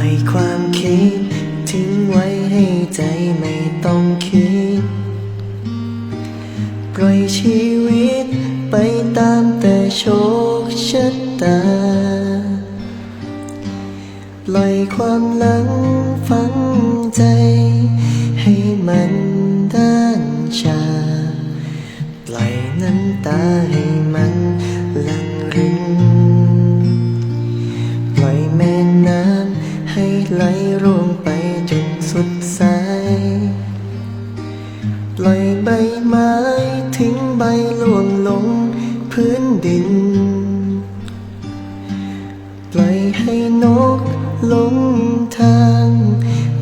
ล่อยความคิด ทิ้งไว้ให้ใจไม่ต้องคิด ปล่อยชีวิตไปตามแต่โชคชะตา ปล่อยความหลังฝังใจ ให้มันด้านชา ไหลร่วงไปจนสุดสายปล่อยใบไม้ทิ้งใบล่วงลงพื้นดิน ปล่อยให้นกลงทาง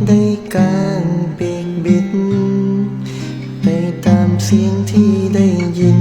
ได้กางปีกบินไปตามเสียงที่ได้ยิน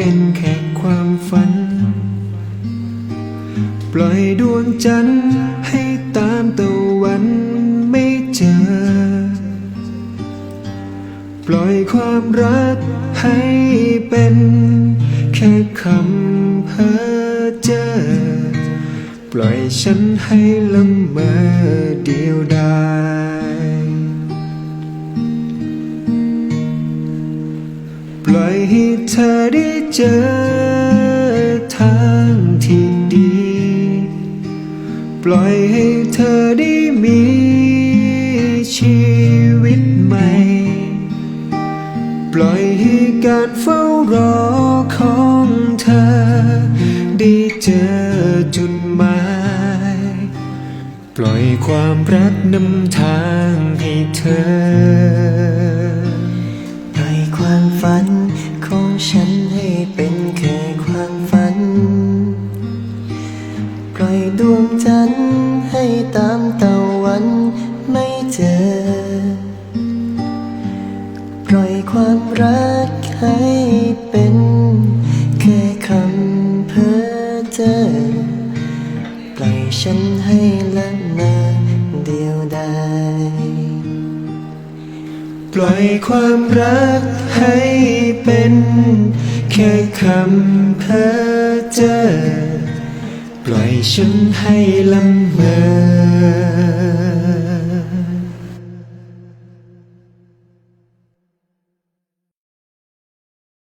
เป็นแค่ความฝัน ปล่อยดวงจันทร์ให้ตามตะวันไม่เจอ ปล่อยความรักให้เป็นแค่คำเพ้อเจ้อปล่อยฉันให้ละเมอเดียวดาย ล่อยให้เธอได้เจอทางที่ดี ปล่อยให้เธอได้มีชีวิตใหม่ ปล่อยให้การเฝ้ารอของเธอ ได้เจอจุดหมาย ปล่อยความรักนำทางให้เธอ ปล่อยความฝัน ฉันให้เป็นแค่ความฝัน ปล่อยดวงจันทร์ให้ตามตะวันไม่เจอ ปล่อยความรักให้เป็นแค่คำเพ้อเจ้อปล่อยฉันให้ละเมอเดียวดาย ล่อยความรักให้เป็น แค่คำเพ้อเจ้อปล่อยฉันให้ลำเมอ